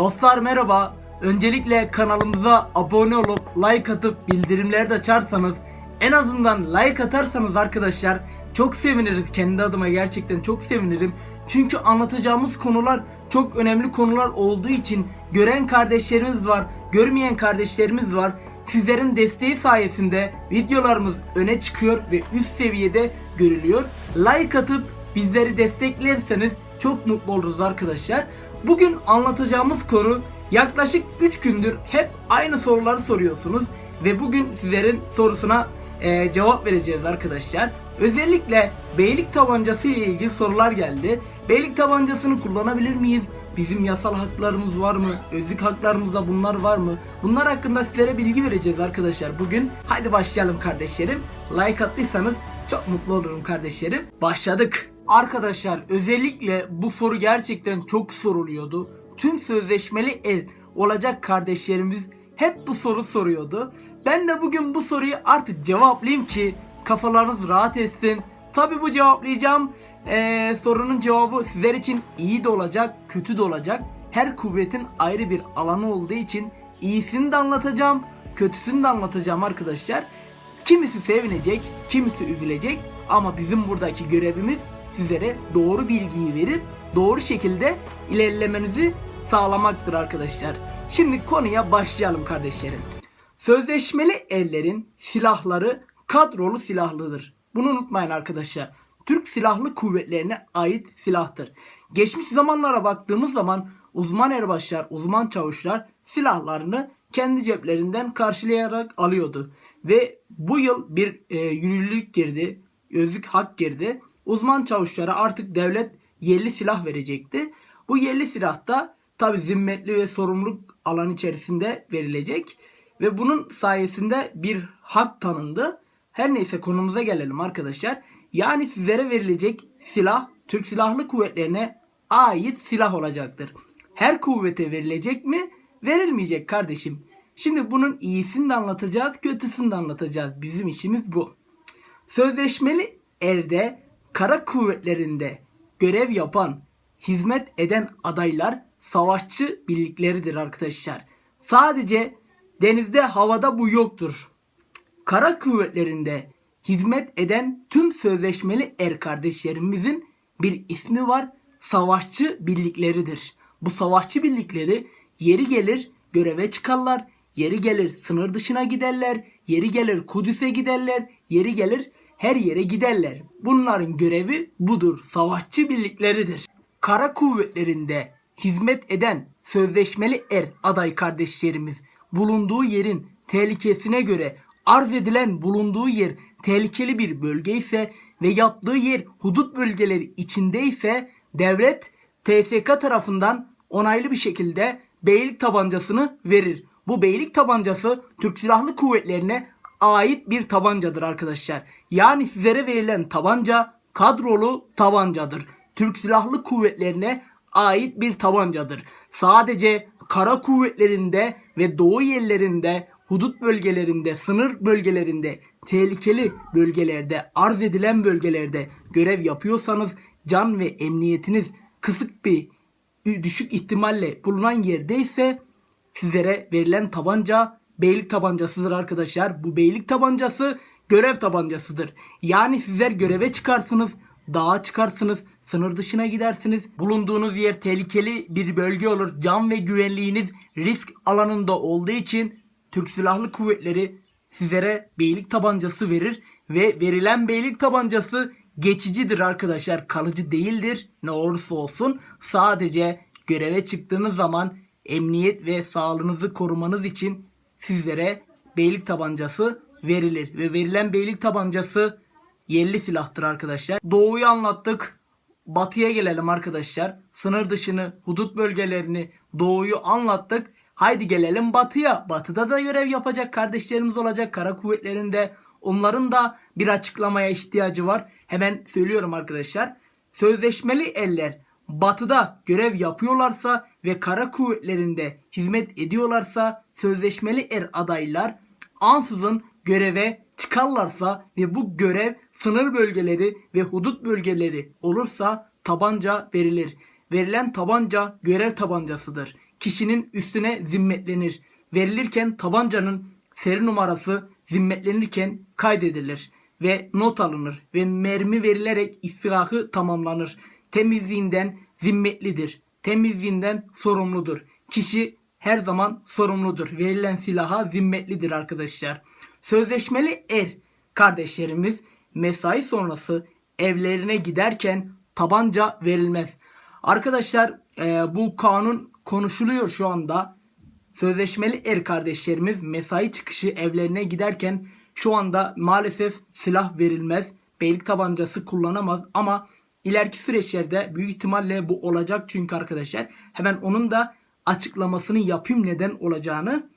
Dostlar merhaba. Öncelikle kanalımıza abone olup like atıp bildirimleri de açarsanız en azından like atarsanız arkadaşlar çok seviniriz. Kendi adıma gerçekten çok sevinirim. Çünkü anlatacağımız konular çok önemli konular olduğu için gören kardeşlerimiz var, görmeyen kardeşlerimiz var. Sizlerin desteği sayesinde videolarımız öne çıkıyor ve üst seviyede görülüyor. Like atıp bizleri desteklerseniz çok mutlu oluruz arkadaşlar. Bugün anlatacağımız konu yaklaşık 3 gündür hep aynı soruları soruyorsunuz ve bugün sizlerin sorusuna e, cevap vereceğiz arkadaşlar. Özellikle beylik tabancası ile ilgili sorular geldi. Beylik tabancasını kullanabilir miyiz? Bizim yasal haklarımız var mı? Özlük haklarımızda bunlar var mı? Bunlar hakkında sizlere bilgi vereceğiz arkadaşlar bugün. Haydi başlayalım kardeşlerim. Like attıysanız çok mutlu olurum kardeşlerim. Başladık. Arkadaşlar özellikle bu soru gerçekten çok soruluyordu. Tüm sözleşmeli el olacak kardeşlerimiz hep bu soru soruyordu. Ben de bugün bu soruyu artık cevaplayayım ki kafalarınız rahat etsin. Tabi bu cevaplayacağım eee, sorunun cevabı sizler için iyi de olacak, kötü de olacak. Her kuvvetin ayrı bir alanı olduğu için iyisini de anlatacağım, kötüsünü de anlatacağım arkadaşlar. Kimisi sevinecek, kimisi üzülecek ama bizim buradaki görevimiz sizlere doğru bilgiyi verip doğru şekilde ilerlemenizi sağlamaktır arkadaşlar. Şimdi konuya başlayalım kardeşlerim. Sözleşmeli ellerin silahları kadrolu silahlıdır. Bunu unutmayın arkadaşlar. Türk Silahlı Kuvvetlerine ait silahtır. Geçmiş zamanlara baktığımız zaman uzman erbaşlar, uzman çavuşlar silahlarını kendi ceplerinden karşılayarak alıyordu. Ve bu yıl bir e, yürürlülük girdi, özlük hak girdi. Uzman çavuşlara artık devlet yerli silah verecekti. Bu yerli silah da tabi zimmetli ve sorumluluk alan içerisinde verilecek. Ve bunun sayesinde bir hak tanındı. Her neyse konumuza gelelim arkadaşlar. Yani sizlere verilecek silah Türk Silahlı Kuvvetlerine ait silah olacaktır. Her kuvvete verilecek mi? Verilmeyecek kardeşim. Şimdi bunun iyisini de anlatacağız, kötüsünü de anlatacağız. Bizim işimiz bu. Sözleşmeli erde kara kuvvetlerinde görev yapan, hizmet eden adaylar savaşçı birlikleridir arkadaşlar. Sadece denizde havada bu yoktur. Kara kuvvetlerinde hizmet eden tüm sözleşmeli er kardeşlerimizin bir ismi var. Savaşçı birlikleridir. Bu savaşçı birlikleri yeri gelir göreve çıkarlar. Yeri gelir sınır dışına giderler. Yeri gelir Kudüs'e giderler. Yeri gelir her yere giderler. Bunların görevi budur. Savaşçı birlikleridir. Kara kuvvetlerinde hizmet eden sözleşmeli er aday kardeşlerimiz bulunduğu yerin tehlikesine göre arz edilen bulunduğu yer tehlikeli bir bölge ise ve yaptığı yer hudut bölgeleri içinde ise devlet TSK tarafından onaylı bir şekilde beylik tabancasını verir. Bu beylik tabancası Türk Silahlı Kuvvetlerine ait bir tabancadır arkadaşlar. Yani sizlere verilen tabanca kadrolu tabancadır. Türk Silahlı Kuvvetlerine ait bir tabancadır. Sadece kara kuvvetlerinde ve doğu yerlerinde, hudut bölgelerinde, sınır bölgelerinde, tehlikeli bölgelerde, arz edilen bölgelerde görev yapıyorsanız can ve emniyetiniz kısık bir düşük ihtimalle bulunan yerdeyse sizlere verilen tabanca beylik tabancasıdır arkadaşlar. Bu beylik tabancası görev tabancasıdır. Yani sizler göreve çıkarsınız, dağa çıkarsınız, sınır dışına gidersiniz. Bulunduğunuz yer tehlikeli bir bölge olur. Can ve güvenliğiniz risk alanında olduğu için Türk Silahlı Kuvvetleri sizlere beylik tabancası verir ve verilen beylik tabancası geçicidir arkadaşlar. Kalıcı değildir. Ne olursa olsun sadece göreve çıktığınız zaman emniyet ve sağlığınızı korumanız için sizlere beylik tabancası verilir ve verilen beylik tabancası yerli silahtır arkadaşlar. Doğuyu anlattık. Batıya gelelim arkadaşlar. Sınır dışını, hudut bölgelerini, doğuyu anlattık. Haydi gelelim batıya. Batıda da görev yapacak kardeşlerimiz olacak kara kuvvetlerinde. Onların da bir açıklamaya ihtiyacı var. Hemen söylüyorum arkadaşlar. Sözleşmeli eller batıda görev yapıyorlarsa ve kara kuvvetlerinde hizmet ediyorlarsa sözleşmeli er adaylar ansızın göreve çıkarlarsa ve bu görev sınır bölgeleri ve hudut bölgeleri olursa tabanca verilir. Verilen tabanca görev tabancasıdır. kişinin üstüne zimmetlenir. Verilirken tabancanın seri numarası zimmetlenirken kaydedilir ve not alınır ve mermi verilerek istirahı tamamlanır. Temizliğinden zimmetlidir. Temizliğinden sorumludur. Kişi her zaman sorumludur. Verilen silaha zimmetlidir arkadaşlar. Sözleşmeli er kardeşlerimiz mesai sonrası evlerine giderken tabanca verilmez. Arkadaşlar e, bu kanun konuşuluyor şu anda. Sözleşmeli er kardeşlerimiz mesai çıkışı evlerine giderken şu anda maalesef silah verilmez. Beylik tabancası kullanamaz ama ileriki süreçlerde büyük ihtimalle bu olacak çünkü arkadaşlar hemen onun da açıklamasını yapayım neden olacağını.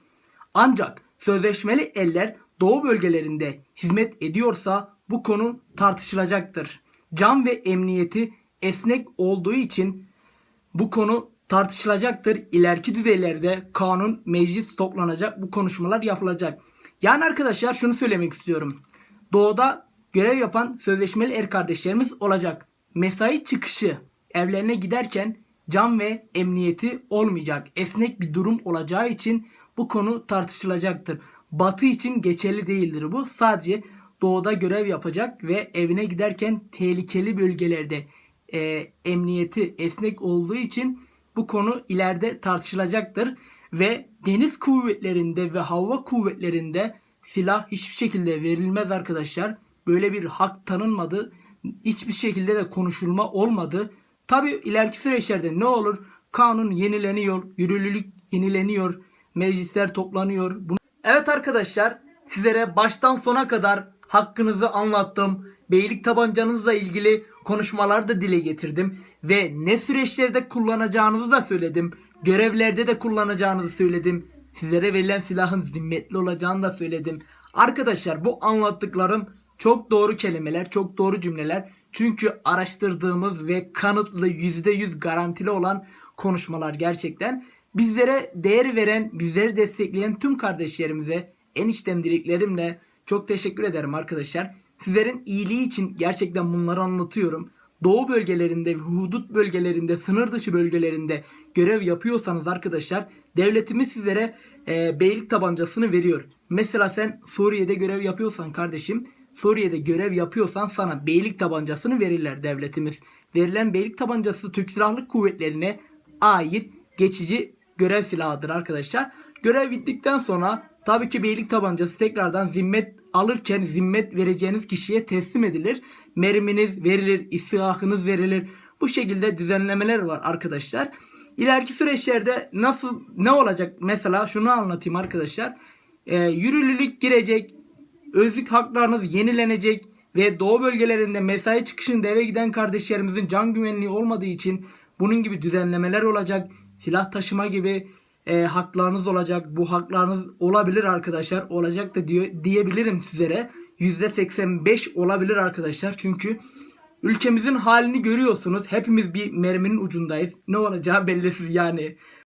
Ancak sözleşmeli eller doğu bölgelerinde hizmet ediyorsa bu konu tartışılacaktır. Can ve emniyeti esnek olduğu için bu konu tartışılacaktır. İleriki düzeylerde kanun, meclis toplanacak, bu konuşmalar yapılacak. Yani arkadaşlar şunu söylemek istiyorum. Doğuda görev yapan sözleşmeli er kardeşlerimiz olacak. Mesai çıkışı evlerine giderken can ve emniyeti olmayacak. Esnek bir durum olacağı için bu konu tartışılacaktır. Batı için geçerli değildir bu. Sadece doğuda görev yapacak ve evine giderken tehlikeli bölgelerde e, emniyeti esnek olduğu için bu konu ileride tartışılacaktır ve deniz kuvvetlerinde ve hava kuvvetlerinde silah hiçbir şekilde verilmez arkadaşlar. Böyle bir hak tanınmadı. Hiçbir şekilde de konuşulma olmadı. Tabi ileriki süreçlerde ne olur? Kanun yenileniyor, yürürlülük yenileniyor, meclisler toplanıyor. Evet arkadaşlar sizlere baştan sona kadar hakkınızı anlattım. Beylik tabancanızla ilgili konuşmalar da dile getirdim. Ve ne süreçlerde kullanacağınızı da söyledim. Görevlerde de kullanacağınızı söyledim. Sizlere verilen silahın zimmetli olacağını da söyledim. Arkadaşlar bu anlattıklarım çok doğru kelimeler, çok doğru cümleler. Çünkü araştırdığımız ve kanıtlı %100 garantili olan konuşmalar gerçekten. Bizlere değer veren, bizleri destekleyen tüm kardeşlerimize en içten dileklerimle çok teşekkür ederim arkadaşlar. Sizlerin iyiliği için gerçekten bunları anlatıyorum. Doğu bölgelerinde, hudut bölgelerinde, sınır dışı bölgelerinde görev yapıyorsanız arkadaşlar devletimiz sizlere e, beylik tabancasını veriyor. Mesela sen Suriye'de görev yapıyorsan kardeşim, Suriye'de görev yapıyorsan sana beylik tabancasını verirler devletimiz. Verilen beylik tabancası Türk Silahlı Kuvvetlerine ait geçici görev silahıdır arkadaşlar. Görev bittikten sonra tabii ki beylik tabancası tekrardan zimmet alırken zimmet vereceğiniz kişiye teslim edilir. Merminiz verilir, istihakınız verilir. Bu şekilde düzenlemeler var arkadaşlar. İleriki süreçlerde nasıl ne olacak? Mesela şunu anlatayım arkadaşlar. Ee, yürürlülük girecek, özlük haklarınız yenilenecek ve doğu bölgelerinde mesai çıkışında eve giden kardeşlerimizin can güvenliği olmadığı için bunun gibi düzenlemeler olacak. Silah taşıma gibi e, haklarınız olacak. Bu haklarınız olabilir arkadaşlar. Olacak da diyor, diyebilirim sizlere. %85 olabilir arkadaşlar. Çünkü ülkemizin halini görüyorsunuz. Hepimiz bir merminin ucundayız. Ne olacağı bellisiz yani.